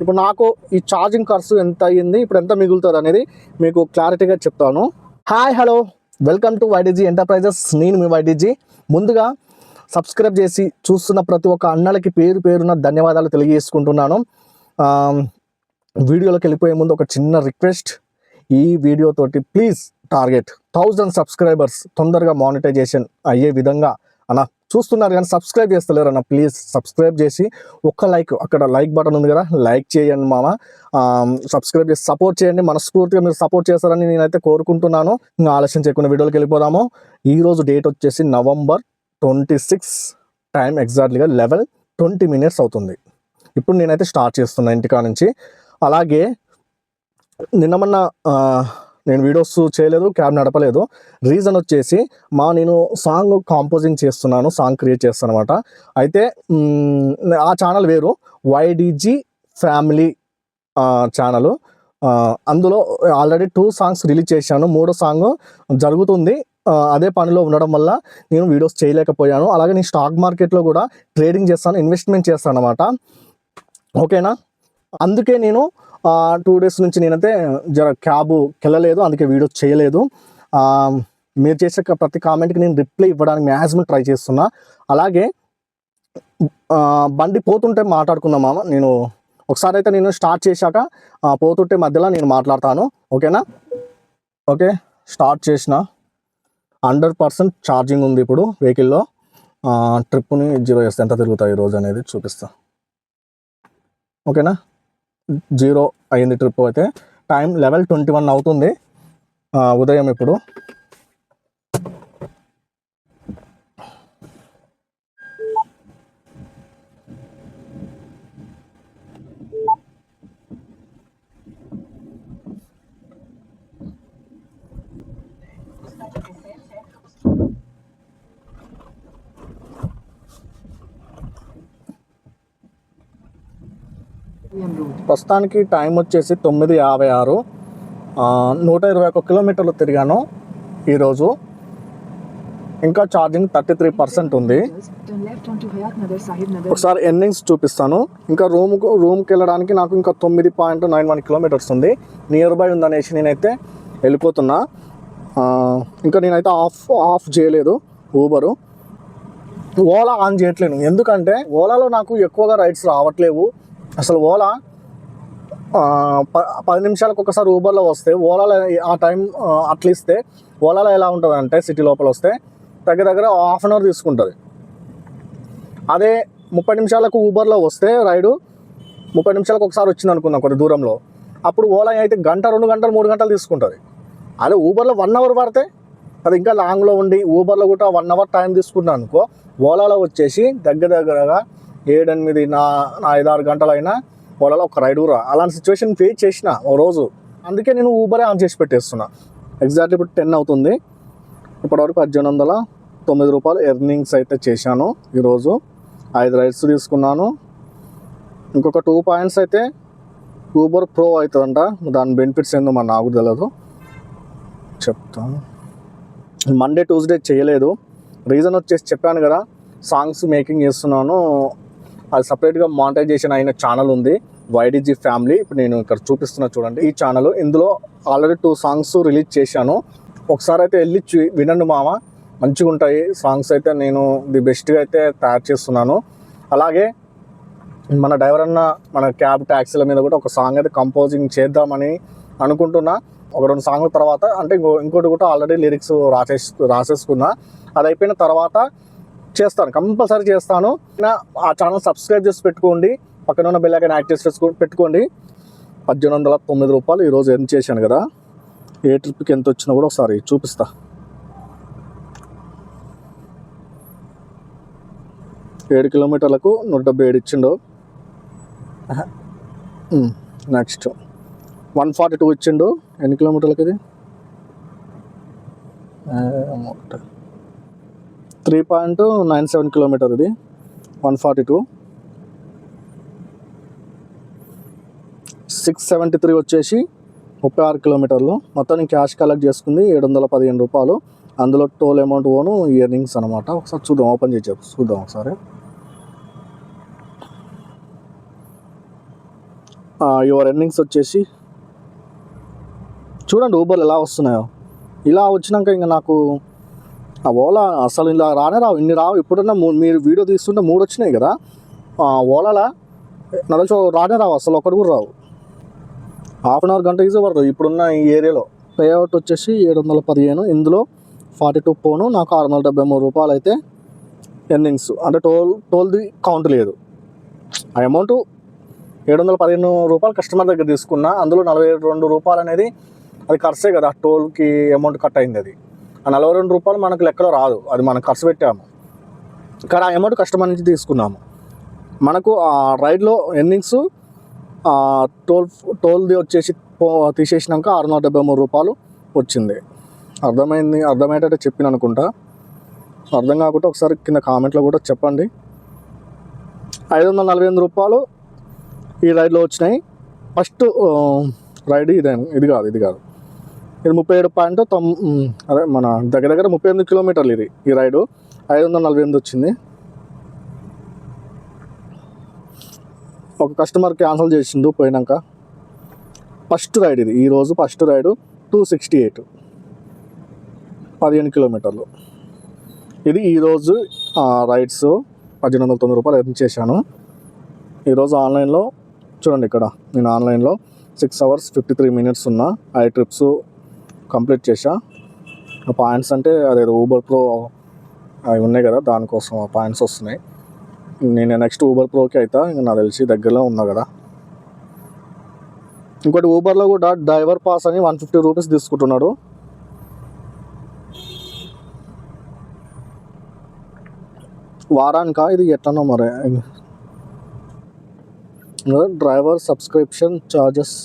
ఇప్పుడు నాకు ఈ ఛార్జింగ్ ఖర్చు ఎంత అయ్యింది ఇప్పుడు ఎంత మిగులుతుంది అనేది మీకు క్లారిటీగా చెప్తాను. Hi hello welcome to YDG enterprises నేను మీ వైడీజీ ముందుగా సబ్స్క్రైబ్ చేసి చూస్తున్న ప్రతి ఒక్క అన్నలకి పేరు పేరున ధన్యవాదాలు తెలియజేసుకుంటున్నాను. వీడియోలోకి వెళ్ళిపోయే ముందు ఒక చిన్న రిక్వెస్ట్ ఈ వీడియోతోటి ప్లీజ్ టార్గెట్ థౌజండ్ సబ్స్క్రైబర్స్ తొందరగా మానిటైజేషన్ అయ్యే విధంగా అన్న చూస్తున్నారు కానీ సబ్స్క్రైబ్ చేస్తలేరు అన్న. ప్లీజ్ సబ్స్క్రైబ్ చేసి ఒక్క లైక్ అక్కడ లైక్ బటన్ ఉంది కదా లైక్ చేయండి మామ. సబ్స్క్రైబ్ చేసి సపోర్ట్ చేయండి. మనస్ఫూర్తిగా మీరు సపోర్ట్ చేస్తారని నేనైతే కోరుకుంటున్నాను. ఇంకా ఆలస్యం చేయకుండా వీడియోకి వెళ్ళిపోదాము. ఈరోజు డేట్ వచ్చేసి నవంబర్ ట్వంటీ సిక్స్ టైం ఎగ్జాక్ట్లీగా లెవెన్ ట్వంటీ మినిట్స్ అవుతుంది. ఇప్పుడు నేనైతే స్టార్ట్ చేస్తున్నా ఇంటికా నుంచి. అలాగే నిన్న మొన్న నేను వీడియోస్ చేయలేదు క్యాబ్ నడపలేదు. రీజన్ వచ్చేసి మా నేను సాంగ్ కాంపోజింగ్ చేస్తున్నాను సాంగ్ క్రియేట్ చేస్తాను అనమాట అయితే ఆ ఛానల్ వేరు వైడిజీ ఫ్యామిలీ ఛానల్ అందులో ఆల్రెడీ టూ సాంగ్స్ రిలీజ్ చేశాను మూడో సాంగ్ జరుగుతుంది. అదే పనిలో ఉండడం వల్ల నేను వీడియోస్ చేయలేకపోయాను. అలాగే నేను స్టాక్ మార్కెట్లో కూడా ట్రేడింగ్ చేస్తాను ఇన్వెస్ట్మెంట్ చేస్తాను అనమాట ఓకేనా? అందుకే నేను టూ డేస్ నుంచి నేనైతే జర క్యాబ్ కెళ్ళలేదు అందుకే వీడియో చేయలేదు. మీరు చేసే ప్రతి కామెంట్కి నేను రిప్లై ఇవ్వడానికి మ్యాక్సిమం ట్రై చేస్తున్నా. అలాగే బండి పోతుంటే మాట్లాడుకుందాం మామ. నేను ఒకసారి అయితే నేను స్టార్ట్ చేశాక పోతుంటే మధ్యలో నేను మాట్లాడతాను. ఓకేనా? ఓకే స్టార్ట్ చేసిన. హండ్రెడ్ పర్సెంట్ ఛార్జింగ్ ఉంది ఇప్పుడు వెహికల్లో ట్రిప్ని జీరో చేస్తే ఎంత తిరుగుతాయి ఈరోజు అనేది చూపిస్తా. ఓకేనా? జీరో అయింది ట్రిప్ అయితే. టైం లెవెల్ ట్వంటీ వన్ అవుతుంది ఉదయం ఇప్పుడు. ప్రస్తుతానికి టైం వచ్చేసి తొమ్మిది యాభై ఆరు. నూట ఇరవై ఒక్క కిలోమీటర్లు తిరిగాను ఈరోజు. ఇంకా ఛార్జింగ్ థర్టీ త్రీ పర్సెంట్ ఉంది. ఒకసారి ఎన్నింగ్స్ చూపిస్తాను. ఇంకా రూమ్కు రూమ్కి వెళ్ళడానికి నాకు ఇంకా తొమ్మిది పాయింట్ నైన్ వన్ కిలోమీటర్స్ ఉంది. నియర్ బై ఉందనేసి నేనైతే వెళ్ళిపోతున్నా. ఇంకా నేనైతే ఆఫ్ ఆఫ్ చేయలేదు ఊబరు ఓలా ఆన్ చేయట్లేను. ఎందుకంటే ఓలాలో నాకు ఎక్కువగా రైడ్స్ రావట్లేవు. అసలు ఓలా ప- పది నిమిషాలకు ఒకసారి ఊబర్లో వస్తే ఓలాలో ఆ టైం అట్లా ఇస్తే ఓలాలో ఎలా ఉంటుంది అంటే సిటీ లోపల వస్తే దగ్గర దగ్గర హాఫ్ అన్ అవర్ తీసుకుంటుంది. అదే ముప్పై నిమిషాలకు ఊబర్లో వస్తే రైడు ముప్పై నిమిషాలకు ఒకసారి వచ్చింది అనుకున్నాం కొద్ది దూరంలో. అప్పుడు ఓలా అయితే గంట రెండు గంటలు మూడు గంటలు తీసుకుంటుంది. అదే ఊబర్లో వన్ అవర్ పడితే అది ఇంకా లాంగ్లో ఉండి ఊబర్లో కూడా వన్ అవర్ టైం తీసుకున్నాను అనుకో ఓలాలో వచ్చేసి దగ్గర దగ్గరగా ఏడెనిమిది నా నా ఐదారు గంటలైనా ఓలాలో ఒక రైడ్ కూడా అలాంటి సిచ్యువేషన్ ఫేస్ చేసిన ఓ రోజు. అందుకే నేను ఊబరే ఆన్ చేసి పెట్టేస్తున్నా. ఎగ్జాక్ట్ ఇప్పుడు టెన్ అవుతుంది. ఇప్పటివరకు పద్దెనిమిది వందల తొమ్మిది రూపాయలు ఎర్నింగ్స్ అయితే చేశాను ఈరోజు. ఐదు రైడ్స్ తీసుకున్నాను. ఇంకొక టూ పాయింట్స్ అయితే ఊబర్ ప్రో అవుతుందంట. దాని బెనిఫిట్స్ ఏందో మన నాకు తెలియదు చెప్తాను మండే ట్యూస్డే చేయలేదు. రీజన్ వచ్చేసి చెప్పాను కదా సాంగ్స్ మేకింగ్ చేస్తున్నాను. అది సపరేట్గా మానిటైజేషన్ అయిన ఛానల్ ఉంది వైడిజీ ఫ్యామిలీ ఇప్పుడు నేను ఇక్కడ చూపిస్తున్నా చూడండి. ఈ ఛానల్ ఇందులో ఆల్రెడీ టూ సాంగ్స్ రిలీజ్ చేశాను. ఒకసారి అయితే వెళ్ళి చూ- వినండి మామ. మంచిగా ఉంటాయి. సాంగ్స్ అయితే నేను ది బెస్ట్గా అయితే తయారు చేస్తున్నాను. అలాగే మన డ్రైవర్ అన్న మన క్యాబ్ ట్యాక్సీల మీద కూడా ఒక సాంగ్ అయితే కంపోజింగ్ చేద్దామని అనుకుంటున్నా. ఒక రెండు సాంగ్ల తర్వాత అంటే ఇంకో ఇంకోటి కూడా ఆల్రెడీ లిరిక్స్ రాసేసు రాసేసుకున్నా. అది అయిపోయిన తర్వాత చేస్తాను కంపల్సరీ చేస్తాను. ఆ ఛానల్ సబ్స్క్రైబ్ చేసి పెట్టుకోండి. పక్కన ఉన్న బెల్ యాక్టివ్ చేసుకో పెట్టుకోండి. పద్దెనిమిది వందల తొమ్మిది రూపాయలు ఈరోజు ఎర్న్ చేశాను కదా ఏ ట్రిప్కి ఎంత వచ్చినా కూడా ఒకసారి చూపిస్తా. ఏడు కిలోమీటర్లకు నూట డెబ్బై ఏడు ఇచ్చిండు. నెక్స్ట్ వన్ ఫార్టీ టూ ఇచ్చిండు. ఎన్ని కిలోమీటర్లకి ఇది? Three point nine seven kilometre ఇది. One forty two six seventy three వచ్చేసి ముప్పై ఆరు కిలోమీటర్లు మొత్తం క్యాష్ కలెక్ట్ చేసుకుంది ఏడు వందల పదిహేను రూపాయలు. అందులో టోల్ అమౌంట్ పోను ఇయర్నింగ్స్ అనమాట ఒకసారి చూద్దాం ఓపెన్ చేసి చూద్దాం ఒకసారి. యువర్ ఎర్నింగ్స్ వచ్చేసి చూడండి ఊబర్లు ఎలా వస్తున్నాయో. ఇలా వచ్చినాక ఇంకా నాకు ఆ ఓలా అసలు ఇలా రానే రావు ఇన్ని రావు. ఇప్పుడన్నా మూ- మీరు వీడియో తీస్తుంటే మూడు వచ్చినాయి కదా. ఆ ఓలాలా? నాకు రానే రావు అసలు ఒకటి కూడా రావు. హాఫ్ అన్ అవర్ గంట ఈజీ పడుతుంది ఇప్పుడున్న ఈ ఏరియాలో పేఅవుట్ వచ్చేసి ఏడు వందల పదిహేను. ఇందులో ఫార్టీ టూ పోను నాకు ఆరు వందల డెబ్బై మూడు రూపాయలు అయితే ఎర్నింగ్స్. అంటే టోల్ టోల్ది కౌంట్ లేదు. ఆ అమౌంట్ ఏడు వందల పదిహేను రూపాయలు కస్టమర్ దగ్గర తీసుకున్నా అందులో నలభై రెండు రూపాయలు అనేది అది ఖర్చే కదా. టోల్కి అమౌంట్ కట్ అయింది అది. ఆ నలభై రెండు రూపాయలు మనకు లెక్కలో రాదు. అది మనం ఖర్చు పెట్టాము. కానీ ఆ అమౌంట్ కస్టమర్ నుంచి తీసుకున్నాము. మనకు ఆ రైడ్లో ఎర్నింగ్స్ టోల్ టోల్ది వచ్చేసి పో- తీసేసినాక ఆరు వందల డెబ్బై మూడు రూపాయలు వచ్చింది. అర్థమైంది అర్థమయ్యేటట్టు చెప్పిన అనుకుంటా. అర్థం కాకుండా ఒకసారి కింద కామెంట్లో కూడా చెప్పండి. ఐదు వందల నలభై ఎనిమిది రూపాయలు ఈ రైడ్లో వచ్చినాయి. ఫస్ట్ రైడ్ ఇదే ఇది కాదు ఇది కాదు. ఇది ముప్పై ఏడు పాయింట్ తొమ్ అదే మన దగ్గర దగ్గర ముప్పై ఎనిమిది కిలోమీటర్లు ఇది ఈ రైడు. ఐదు వందల నలభై ఎనిమిది వచ్చింది. ఒక కస్టమర్ క్యాన్సిల్ చేసిండు పోయినాక. ఫస్ట్ రైడ్ ఇది ఈరోజు first ride two sixty eight. పదిహేను కిలోమీటర్లు. ఇది ఈరోజు రైడ్స్ పద్దెనిమిది వందల తొమ్మిది రూపాయలు ఎర్న్ చేశాను. ఈరోజు ఆన్లైన్లో చూడండి ఇక్కడ నేను ఆన్లైన్లో six hours fifty three minutes ఉన్న ఐ ట్రిప్స్ కంప్లీట్ చేసా ఆ పాయింట్స్ అంటే అదేదో ఊబర్ ప్రో అవి ఉన్నాయి కదా దానికోసం ఆ పాయింట్స్ వస్తున్నాయి. నేను నెక్స్ట్ ఊబర్ ప్రోకి అయితే ఇంకా నాకు తెలిసి దగ్గరలో ఉన్నా కదా. ఇంకోటి ఊబర్లో కూడా డ్రైవర్ పాస్ అని వన్ ఫిఫ్టీ రూపీస్ తీసుకుంటున్నాడు. వారానికా? ఇది ఎట్లనో మరి. Driver subscription charges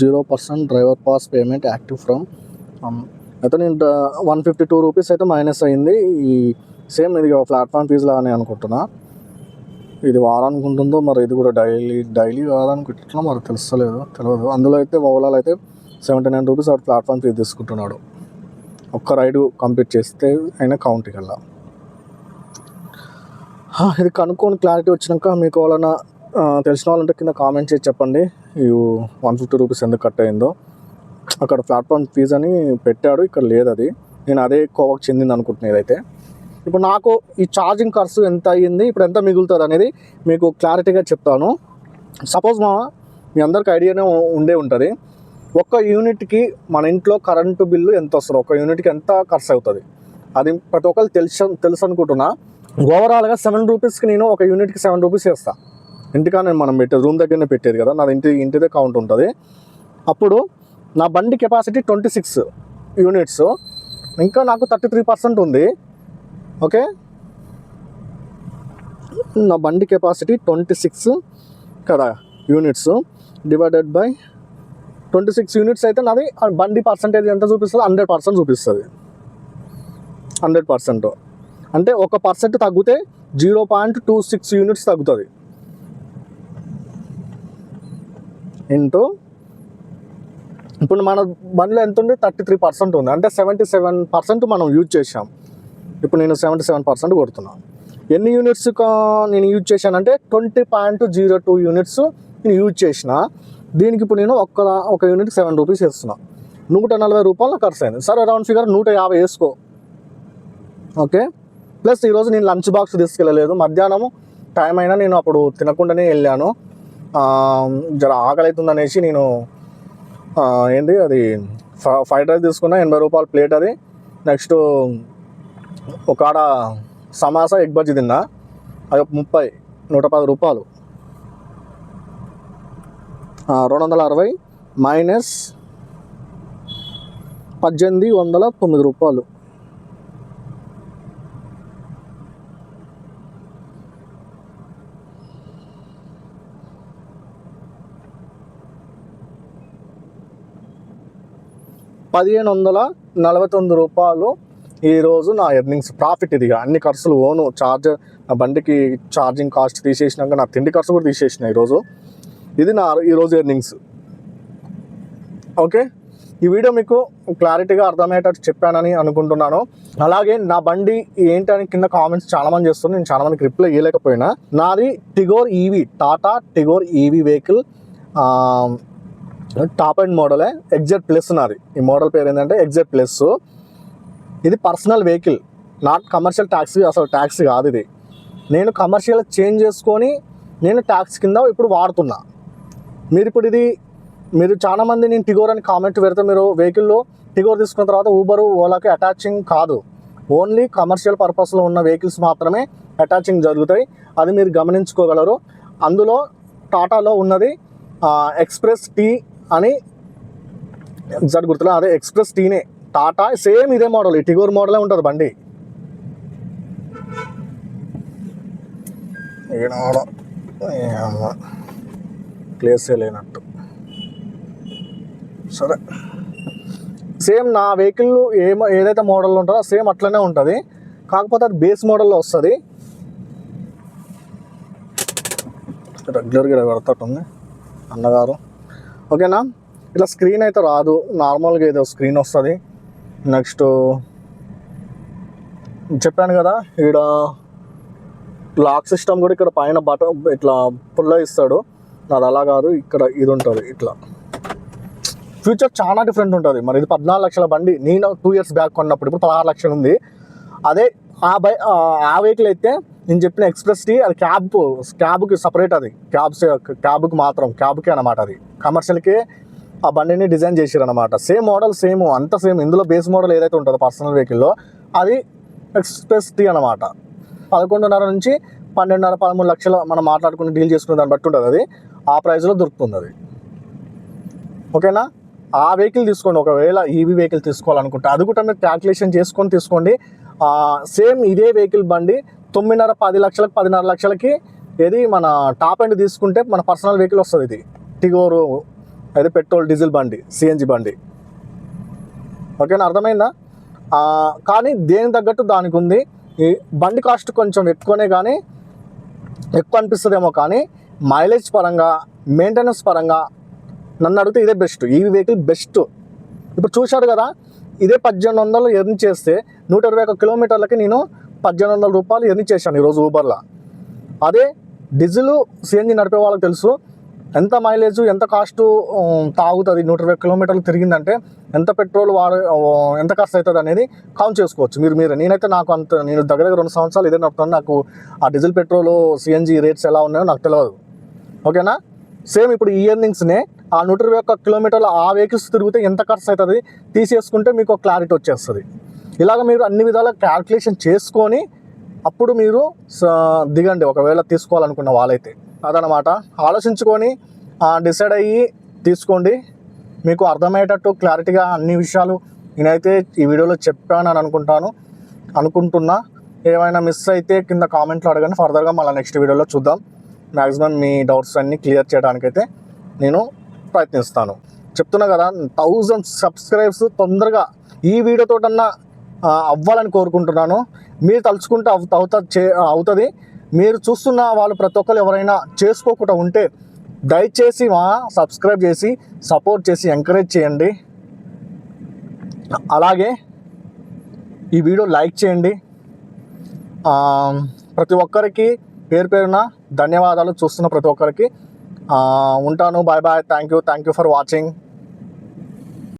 zero percent driver pass payment active from అయితే నేను వన్ ఫిఫ్టీ టూ రూపీస్ అయితే మైనస్ అయింది. ఈ సేమ్ ఇది ప్లాట్ఫామ్ ఫీజు లాగానే అనుకుంటున్నా. ఇది వారానికి ఉంటుందో మరి ఇది కూడా డైలీ డైలీ వారానికి మరి తెలుస్తలేదు తెలియదు అందులో అయితే ఓలాలో అయితే సెవెంటీ నైన్ రూపీస్ వాడు ప్లాట్ఫామ్ ఫీజు తీసుకుంటున్నాడు. ఒక్క రైడ్ కంప్లీట్ చేస్తే అయినా కౌంట్కి వెళ్ళా ఇది కనుక్కొని క్లారిటీ వచ్చినాక మీకు ఎవరైనా తెలిసిన వాళ్ళంటే కింద కామెంట్ చేసి చెప్పండి. ఈ వన్ ఫిఫ్టీ రూపీస్ ఎందుకు కట్ అయిందో. అక్కడ ప్లాట్ఫామ్ ఫీజ్ అని పెట్టాడు. ఇక్కడ లేదు అది. నేను అదే కోవకు చెందింది అనుకుంటున్నా ఇదైతే ఇప్పుడు నాకు ఈ ఛార్జింగ్ ఖర్చు ఎంత అయ్యింది ఇప్పుడు ఎంత మిగులుతుంది అనేది మీకు క్లారిటీగా చెప్తాను. సపోజ్ మా మీ అందరికి ఐడియానే ఉండే ఉంటుంది. ఒక్క యూనిట్కి మన ఇంట్లో కరెంటు బిల్లు ఎంత వస్తుంది? ఒక యూనిట్కి ఎంత ఖర్చు అవుతుంది? అది ప్రతి ఒక్కరు తెలుసు తెలుసు అనుకుంటున్నా. ఓవరాల్గా సెవెన్ రూపీస్కి నేను ఒక యూనిట్కి సెవెన్ రూపీస్ వేస్తా. ఇంటికానే మనం పెట్టేది రూమ్ దగ్గరనే పెట్టేది కదా నాది ఇంటి ఇంటిదే కౌంట్ ఉంటుంది. అప్పుడు నా బండి కెపాసిటీ ట్వంటీ సిక్స్ యూనిట్స్. ఇంకా నాకు థర్టీ త్రీ పర్సెంట్ ఉంది. ఓకే? నా బండి కెపాసిటీ ట్వంటీ సిక్స్ కదా units. Divided by twenty six units అయితే నాది ఆ బండి పర్సంటేజ్ ఎంత చూపిస్తుంది? హండ్రెడ్ పర్సెంట్ చూపిస్తుంది. Hundred percent. అంటే ఒక పర్సెంట్ తగ్గితే zero point two six units తగ్గుతుంది. ఇంటూ ఇప్పుడు మన బండిలో ఎంత ఉంది థర్టీ త్రీ పర్సెంట్ ఉంది. అంటే సెవెంటీ సెవెన్ పర్సెంట్ మనం యూజ్ చేసాం ఇప్పుడు నేను సెవెంటీ సెవెన్ పర్సెంట్ కొడుతున్నాను. ఎన్ని యూనిట్స్ నేను యూజ్ చేశానంటే twenty point zero two units నేను యూజ్ చేసిన. దీనికి ఇప్పుడు నేను ఒక్క ఒక యూనిట్ సెవెన్ రూపీస్ వేస్తున్నా. నూట నలభై రూపాయలు ఖర్చు అయింది. సరే రౌండ్ ఫిగర్ నూట యాభై వేసుకో. ఓకే? ప్లస్ ఈరోజు నేను లంచ్ బాక్స్ తీసుకెళ్ళలేదు. మధ్యాహ్నం టైం అయినా నేను అప్పుడు తినకుండానే వెళ్ళాను. జర ఆకలి అవుతుందనేసి నేను ఏంటి అది ఫ- ఫ్రైడ్ రైస్ తీసుకున్నా ఎనభై రూపాయల ప్లేట్ అది. నెక్స్ట్ ఒక ఆడ సమాసా ఎగ్ బజ్జీ తిన్నా. అది ఒక ముప్పై నూట పది రూపాయలు. రెండు వందల అరవై మైనస్ పద్దెనిమిది వందల తొమ్మిది రూపాయలు. పదిహేను వందల నలభై తొమ్మిది రూపాయలు ఈరోజు నా ఎర్నింగ్స్ ప్రాఫిట్ ఇది. అన్ని ఖర్చులు ఓను చార్జ్ నా బండికి ఛార్జింగ్ కాస్ట్ తీసేసినాక నా తిండి ఖర్చు కూడా తీసేసిన ఈరోజు. ఇది నా ఈరోజు ఎర్నింగ్స్ ఓకే? ఈ వీడియో మీకు క్లారిటీగా అర్థమయ్యేటట్టు చెప్పానని అనుకుంటున్నాను. అలాగే నా బండి ఏంటని కింద కామెంట్స్ చాలా మంది చేస్తున్నారు. నేను చాలా మందికి రిప్లై ఇవ్వలేకపోయినా నాది Tigor EV Tata Tigor EV vehicle top and మోడలే XZ plus ఉన్నది ఈ మోడల్ పేరు ఏంటంటే ఎగ్జెట్ ప్లస్. ఇది personal vehicle not commercial taxi అసలు ట్యాక్సీ కాదు ఇది. నేను కమర్షియల్ చేంజ్ చేసుకొని నేను ట్యాక్స్ కింద ఇప్పుడు వాడుతున్నా. మీరు ఇప్పుడు ఇది మీరు చాలా మంది నేను టిగోర్ అని కామెంట్ పెడితే మీరు వెహికల్లో టిగోర్ తీసుకున్న తర్వాత ఊబర్ ఓలాకి అటాచింగ్ కాదు. ఓన్లీ కమర్షియల్ పర్పస్లో ఉన్న వెహికల్స్ మాత్రమే అటాచింగ్ జరుగుతాయి. అది మీరు గమనించుకోగలరు. అందులో టాటాలో ఉన్నది ఎక్స్ప్రెస్ టీ అని ఎగ్జాక్ట్ గుర్తులే. అదే ఎక్స్ప్రెస్ టీనే టాటా సేమ్ ఇదే మోడల్ టిగోర్ మోడలే ఉంటుంది బండి. ఈనాడ ప్లేసే లేనట్టు. సరే. సేమ్ నా వెహికల్ ఏ ఏదైతే మోడల్లో ఉంటుందో సేమ్ అట్లనే ఉంటుంది. కాకపోతే అది బేస్ మోడల్లో వస్తుంది. రెగ్యులర్గా ఇలా పెడతాటుంది అన్నగారు. ఓకేనా? ఇట్లా స్క్రీన్ అయితే రాదు. నార్మల్గా ఏదో స్క్రీన్ వస్తుంది. నెక్స్ట్ చెప్పాను కదా ఈడ లాక్ సిస్టమ్ కూడా ఇక్కడ పైన బటన్ ఇట్లా పుల్ల ఇస్తాడు. నాది అలా కాదు ఇక్కడ ఇది ఉంటుంది ఇట్లా. ఫ్యూచర్ చాలా డిఫరెంట్ ఉంటుంది. మరి ఇది పద్నాలుగు లక్షల బండి. నేను టూ ఇయర్స్ బ్యాక్ కొన్నప్పుడు ఇప్పుడు పదహారు లక్షలు ఉంది. అదే ఆ బై ఆ వెహికల్ అయితే నేను చెప్పిన ఎక్స్ప్రెస్ టీ అది క్యాబ్ క్యాబ్కి సపరేట్ అది. క్యాబ్స్ క్యాబ్కి మాత్రం క్యాబ్కి అనమాట అది. కమర్షియల్కి ఆ బండిని డిజైన్ చేసారు అనమాట సేమ్ మోడల్ సేమ్ అంత సేమ్ ఇందులో బేస్ మోడల్ ఏదైతే ఉంటుందో పర్సనల్ వెహికల్లో అది ఎక్స్ప్రెస్ టీ అనమాట పదకొండున్నర నుంచి పన్నెండున్నర పదమూడు లక్షలు మనం మాట్లాడుకుని డీల్ చేసుకునే దాన్ని బట్టి ఉంటుంది అది. ఆ ప్రైస్లో దొరుకుతుంది అది. ఓకేనా? ఆ వెహికల్ తీసుకోండి. ఒకవేళ ఈవీ వెహికల్ తీసుకోవాలనుకుంటే అది కూడా మీరు క్యాల్కులేషన్ చేసుకొని తీసుకోండి. సేమ్ ఇదే వెహికల్ బండి తొమ్మిదిన్నర పది లక్షలకు పదిన్నర లక్షలకి ఏది మన టాప్ ఎండ్ తీసుకుంటే మన పర్సనల్ వెహికల్ వస్తుంది ఇది. టిగోరు అయితే పెట్రోల్ డీజిల్ బండి సిఎన్జి బండి. ఓకేనా? అర్థమైందా? కానీ దేని తగ్గట్టు దానికి ఉంది. ఈ బండి కాస్ట్ కొంచెం ఎక్కువనే కానీ ఎక్కువ అనిపిస్తుందేమో కానీ మైలేజ్ పరంగా మెయింటెనెన్స్ పరంగా నన్ను అడిగితే ఇదే బెస్ట్. ఈ వెహికల్ బెస్ట్. ఇప్పుడు చూశారు కదా ఇదే పద్దెనిమిది వందలు ఎర్న్ చేస్తే నూట ఇరవై ఒక కిలోమీటర్లకి నేను పద్దెనిమిది వందల రూపాయలు ఎన్ని చేశాను ఈరోజు ఊబర్లో అదే డీజిల్ సిఎన్జి నడిపే వాళ్ళకి తెలుసు. ఎంత మైలేజ్ ఎంత కాస్ట్ తాగుతుంది నూట ఇరవై కిలోమీటర్లు తిరిగిందంటే ఎంత పెట్రోల్ వాడే ఎంత ఖర్చు అవుతుంది అనేది కౌంట్ చేసుకోవచ్చు. మీరు మీరు నేనైతే నాకు అంత నేను దగ్గర దగ్గర రెండు సంవత్సరాలు ఇదే నడుపుతాను నాకు ఆ డీజిల్ పెట్రోల్ సిఎన్జి రేట్స్ ఎలా ఉన్నాయో నాకు తెలియదు ఓకేనా? సేమ్ ఇప్పుడు ఈ ఇయర్నింగ్స్నే ఆ నూట ఇరవై ఒక్క కిలోమీటర్లు ఆ వెహికల్స్ తిరిగితే ఎంత ఖర్చు అవుతుంది తీసేసుకుంటే మీకు క్లారిటీ వచ్చేస్తుంది. ఇలాగ మీరు అన్ని విధాల క్యాల్కులేషన్ చేసుకొని అప్పుడు మీరు స- దిగండి. ఒకవేళ తీసుకోవాలనుకున్న వాళ్ళైతే. అదనమాట. ఆలోచించుకొని డిసైడ్ అయ్యి తీసుకోండి. మీకు అర్థమయ్యేటట్టు క్లారిటీగా అన్ని విషయాలు నేనైతే ఈ వీడియోలో చెప్పాను అని అనుకుంటాను. అనుకుంటున్నా. ఏమైనా మిస్ అయితే కింద కామెంట్లో అడగండి. ఫర్దర్గా మళ్ళీ నెక్స్ట్ వీడియోలో చూద్దాం. మ్యాక్సిమం మీ డౌట్స్ అన్నీ క్లియర్ చేయడానికైతే నేను ప్రయత్నిస్తాను. చెప్తున్నా కదా థౌజండ్ సబ్స్క్రైబ్స్ తొందరగా ఈ వీడియోతోటన్నా అవ్వాలని కోరుకుంటున్నాను. మీరు తలుచుకుంటే అవు అవుతా చే అవుతుంది. మీరు చూస్తున్న వాళ్ళు ప్రతి ఒక్కరు ఎవరైనా చేసుకోకుండా ఉంటే దయచేసి మా సబ్స్క్రైబ్ చేసి సపోర్ట్ చేసి ఎంకరేజ్ చేయండి. అలాగే ఈ వీడియో లైక్ చేయండి. ప్రతి ఒక్కరికి పేరు పేరున ధన్యవాదాలు చూస్తున్న ప్రతి ఒక్కరికి. ఉంటాను. Bye bye. Thank you thank you for watching.